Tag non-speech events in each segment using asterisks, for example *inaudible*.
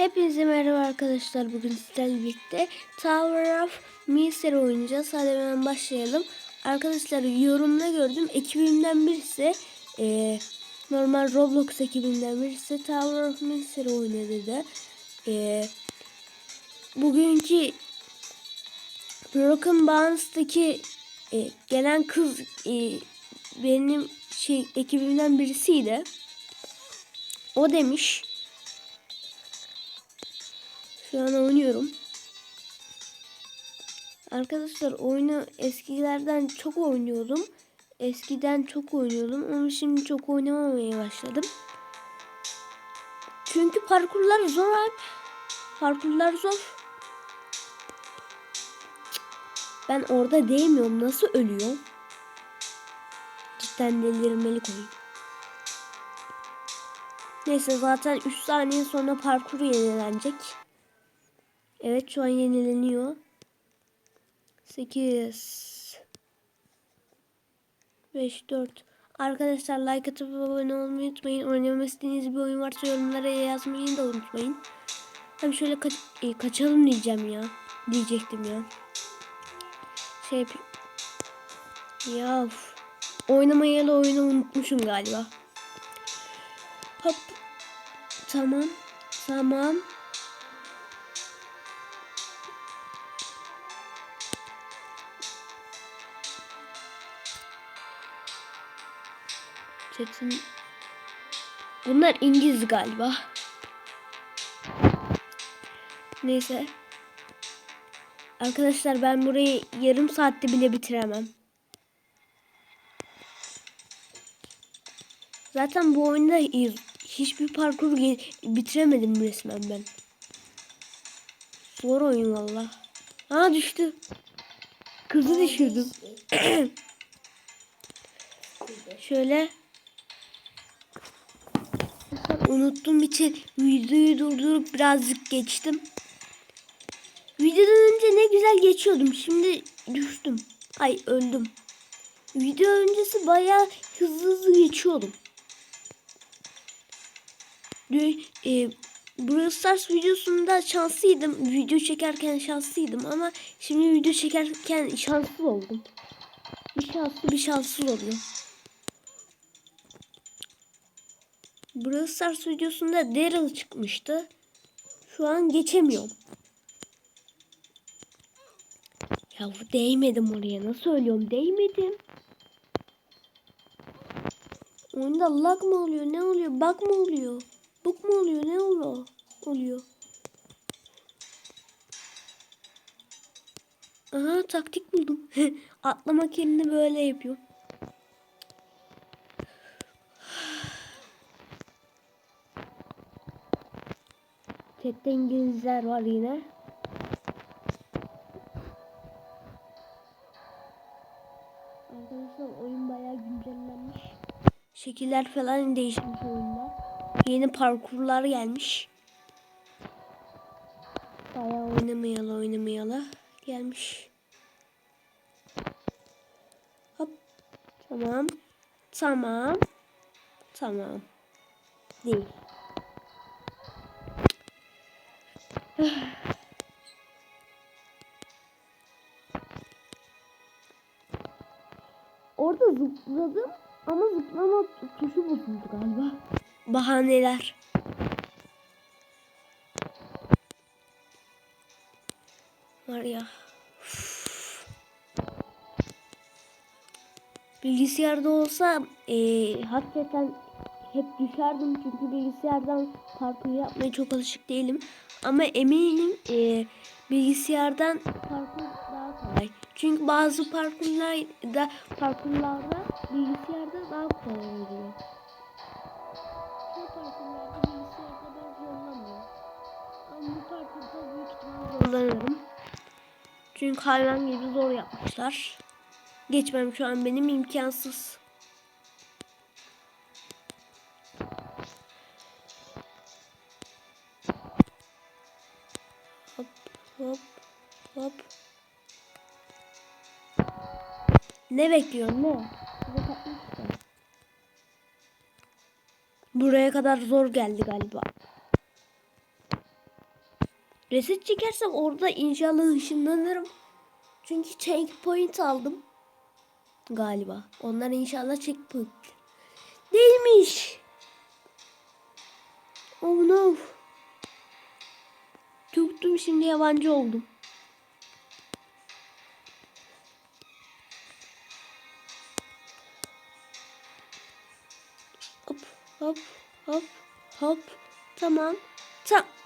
Hepinize merhaba arkadaşlar. Bugün sizlerle birlikte Tower of Mystery oynayacağız. Hadi hemen başlayalım. Arkadaşlar yorumda gördüm. Ekibimden birisi e, normal Roblox ekibinden birisi Tower of Mystery oynadı dedi. E, bugünkü Broken Bounce'daki e, gelen kız e, benim şey ekibimden birisiydi. O demiş. Şu an oynuyorum. Arkadaşlar oyunu eskilerden çok oynuyordum. Eskiden çok oynuyordum ama şimdi çok oynamamaya başladım. Çünkü parkurlar zor abi. Parkurlar zor. Ben orada değmiyorum. Nasıl ölüyor? Cidden delirmeli koyun. Neyse zaten 3 saniye sonra parkur yenilenecek. Evet şu an yenileniyor. 8 5 4 Arkadaşlar like atıp abone olmayı unutmayın. Oynamak istediğiniz bir oyun varsa yorumlara yazmayı da unutmayın. Tabii şöyle kaç e, kaçalım diyeceğim ya. Diyecektim ya. Şey. Ya. Oynamayalı oyunu unutmuşum galiba. Hop. Tamam. Tamam. Çetin. Bunlar İngiliz galiba. Neyse. Arkadaşlar ben burayı yarım saatte bile bitiremem. Zaten bu oyunda hiçbir parkur bitiremedim resmen ben. Zor oyun valla. Aa düştü. Kızı düşürdüm. *clears throat* Şöyle. Unuttum için videoyu durdurup birazcık geçtim. Videodan önce ne güzel geçiyordum. Şimdi düştüm. Ay öldüm. Video öncesi bayağı hızlı hızlı geçiyordum. E, Brawl Stars videosunda şanslıydım. Video çekerken şanslıydım ama şimdi video çekerken şanslı oldum. Bir şanslı bir şanssız oluyor. Brawl Stars videosunda Daryl çıkmıştı. Şu an geçemiyorum. Ya değmedim oraya. Nasıl ölüyorum? Değmedim. Oyunda lag mı oluyor? Ne oluyor? Bug mı oluyor? Bug mu oluyor? Ne oluyor? Oluyor. Aha taktik buldum. *laughs* Atlamak yerine böyle yapıyorum. Chatte İngilizler var yine. Arkadaşlar oyun bayağı güncellenmiş. Şekiller falan değişmiş oyunda. Yeni parkurlar gelmiş. Bayağı oynamayalı oynamayalı gelmiş. Hop. Tamam. Tamam. Tamam. Değil. Orada zıpladım ama zıplama tuşu bozuldu galiba. Bahaneler. Var ya. Üf. Bilgisayarda olsa e, hakikaten hep düşerdim çünkü bilgisayardan parkur yapmaya çok alışık değilim. Ama eminim e, bilgisayardan parkur daha kolay. Çünkü bazı parkurlarda parkurlarda bilgisayarda daha kolay oluyor. Bu parkurlarda bilgisayarda ben zorlamıyorum. Ama bu parkurda büyük ihtimal zorlanırım. Çünkü hayvan gibi zor yapmışlar. Geçmem şu an benim imkansız. Hop hop. Ne bekliyorsun ne? Buraya kadar zor geldi galiba. Reset çekersem orada inşallah ışınlanırım. Çünkü checkpoint aldım. Galiba. Onlar inşallah checkpoint. Değilmiş. Oh no. Tuttum şimdi yabancı oldum. Hop hop hop hop. Tamam. Tamam.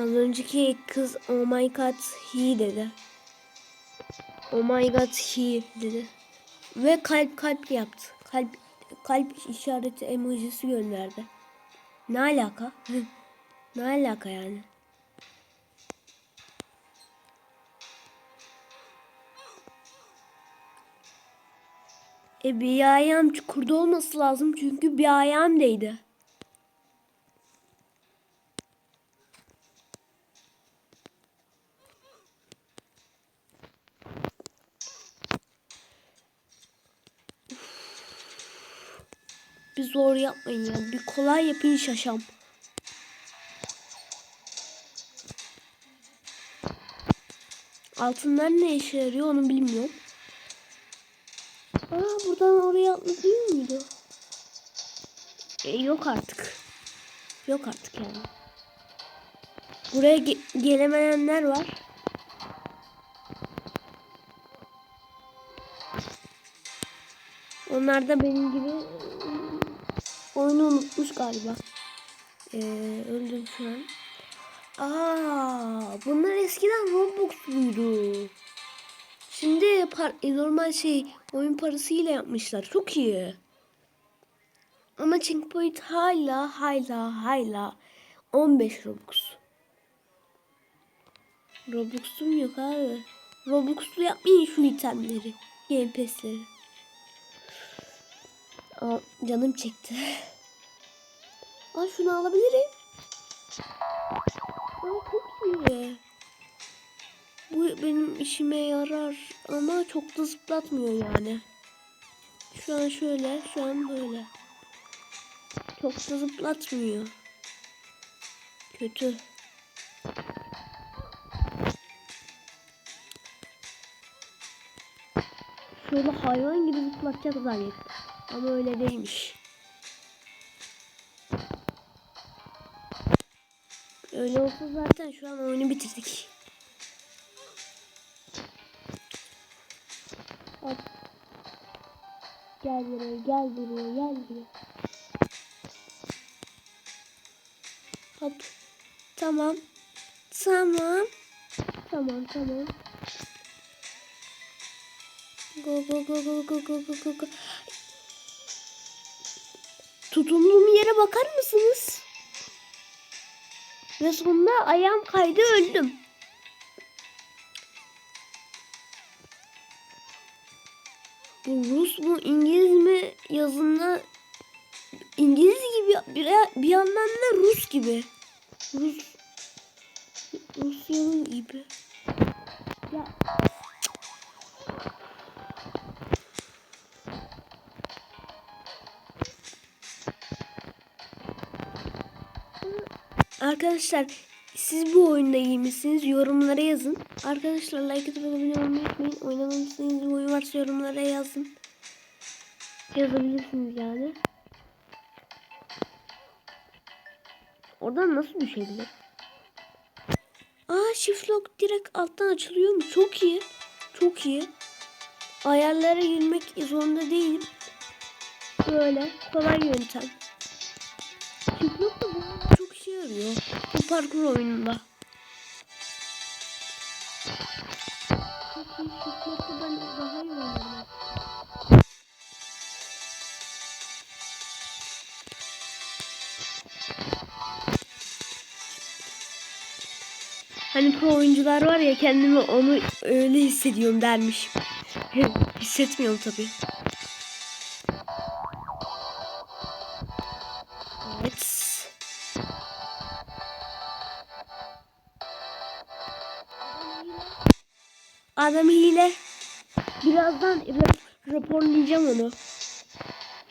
Az önceki kız oh my god he dedi. Oh my god he dedi. Ve kalp kalp yaptı. Kalp kalp işareti emojisi gönderdi. Ne alaka? *laughs* ne alaka yani? E bir ayağım çukurda olması lazım çünkü bir ayağım değdi. Bir zor yapmayın ya. Bir kolay yapın şaşam. Altınlar ne işe yarıyor onu bilmiyorum. Aa buradan oraya atladın mıydı? E, yok artık. Yok artık yani. Buraya ge gelemeyenler var. Onlar da benim gibi oyunu unutmuş galiba. Ee, öldüm şu an. Aa, bunlar eskiden Roblox'luydu. Şimdi par e, normal şey oyun parasıyla yapmışlar. Çok iyi. Ama Checkpoint hala hala hala 15 Robux. Robux'um yok abi. Robux'lu yapmayın şu itemleri. Game Pass'leri. Aa, canım çekti. Aa şunu alabilirim. Aa çok iyi. Bu benim işime yarar ama çok da zıplatmıyor yani. Şu an şöyle, şu an böyle. Çok da zıplatmıyor. Kötü. Şöyle hayvan gibi zıplatacak zannettim. Ama öyle değilmiş. Öyle olsa zaten şu an oyunu bitirdik. Hop. Gel buraya, gel buraya, gel buraya. Hop. Tamam. Tamam. Tamam, tamam. Go go go go go go go go go. Tutunduğum yere bakar mısınız? Ve sonunda ayağım kaydı öldüm. Bu Rus mu İngiliz mi yazında İngiliz gibi bir, bir yandan da Rus gibi. Rus Rusya'nın gibi. Ya Arkadaşlar siz bu oyunda iyi misiniz? Yorumlara yazın. Arkadaşlar like atıp abone olmayı unutmayın. İstediğiniz bir oyun varsa yorumlara yazın. Yazabilirsiniz yani. Oradan nasıl düşebilir? Aa shift lock direkt alttan açılıyor mu? Çok iyi. Çok iyi. Ayarlara girmek zorunda değilim. Böyle kolay yöntem. Shift lock da bu çok işe yarıyor. Bu parkur oyununda. Hani pro oyuncular var ya kendimi onu öyle hissediyorum dermiş. Hissetmiyorum tabii. Adam hile. Birazdan rap raporlayacağım onu.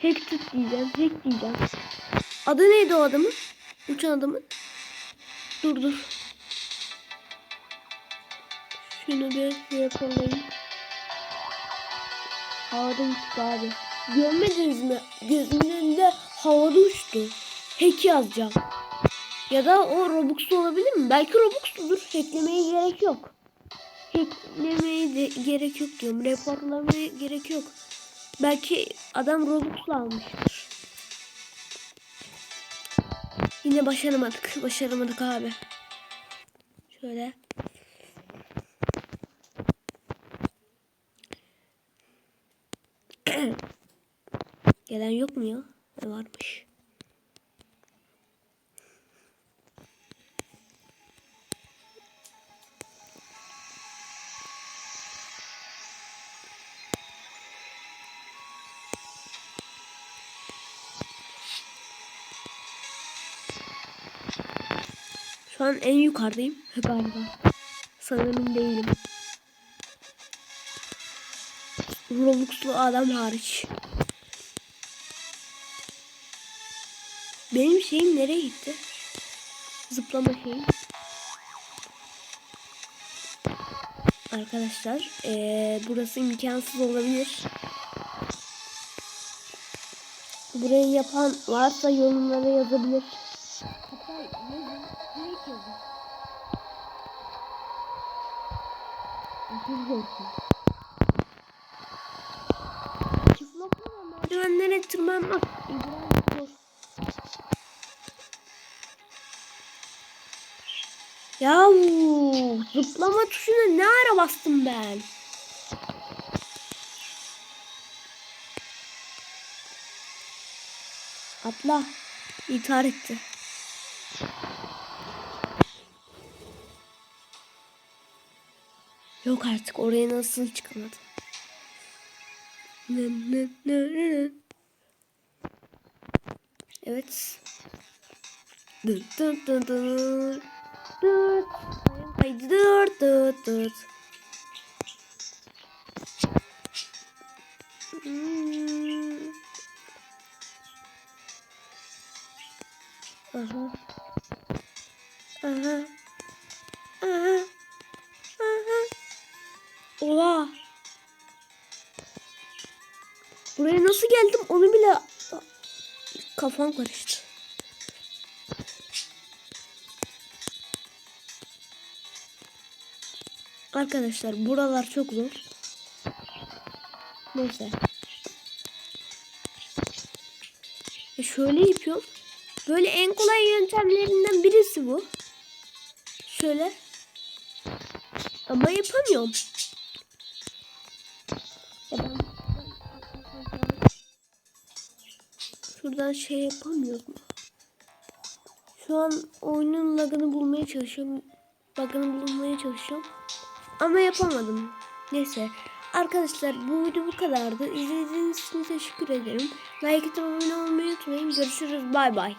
Hack tut diyeceğim. Hack diyeceğim. Adı neydi o adamın? Uçan adamın. Dur dur. Şunu bir raporlayayım. Havada uçtu abi. Görmediniz mi? Gözümün önünde havada uçtu. Hack yazacağım. Ya da o Robux'lu olabilir mi? Belki Robux'ludur. Hacklemeye gerek yok. Hacklemeye de gerek yok diyorum. Reportlamaya gerek yok. Belki adam Robux'lu almıştır. Yine başaramadık. Başaramadık abi. Şöyle. *clears throat* Gelen yok mu ya? Ne varmış? Şu an en yukarıdayım galiba. Sanırım değilim. Robux'lu adam hariç. Benim şeyim nereye gitti? Zıplama şeyim. Arkadaşlar eee, burası imkansız olabilir. Burayı yapan varsa yorumlara yazabilir. Aşırı zevkli. Çıplakla merdivenlere tırmanmak İbrahim zor. Yahu zıplama tuşuna ne ara bastım ben? Atla. İntihar etti. Yok artık oraya nasıl çıkamadım. Evet. Dı dı dı dı. Dıt. Haydi dıt dıt. Hmm. Aha. Aha. Buraya nasıl geldim onu bile kafam karıştı. Arkadaşlar buralar çok zor. Neyse. E şöyle yapıyorum. Böyle en kolay yöntemlerinden birisi bu. Şöyle. Ama yapamıyorum. Şuradan şey yapamıyorum. Şu an oyunun lagını bulmaya çalışıyorum. Bug'ını bulmaya çalışıyorum. Ama yapamadım. Neyse. Arkadaşlar bu video bu kadardı. İzlediğiniz için teşekkür ederim. Like atıp abone olmayı unutmayın. Görüşürüz. Bay bay.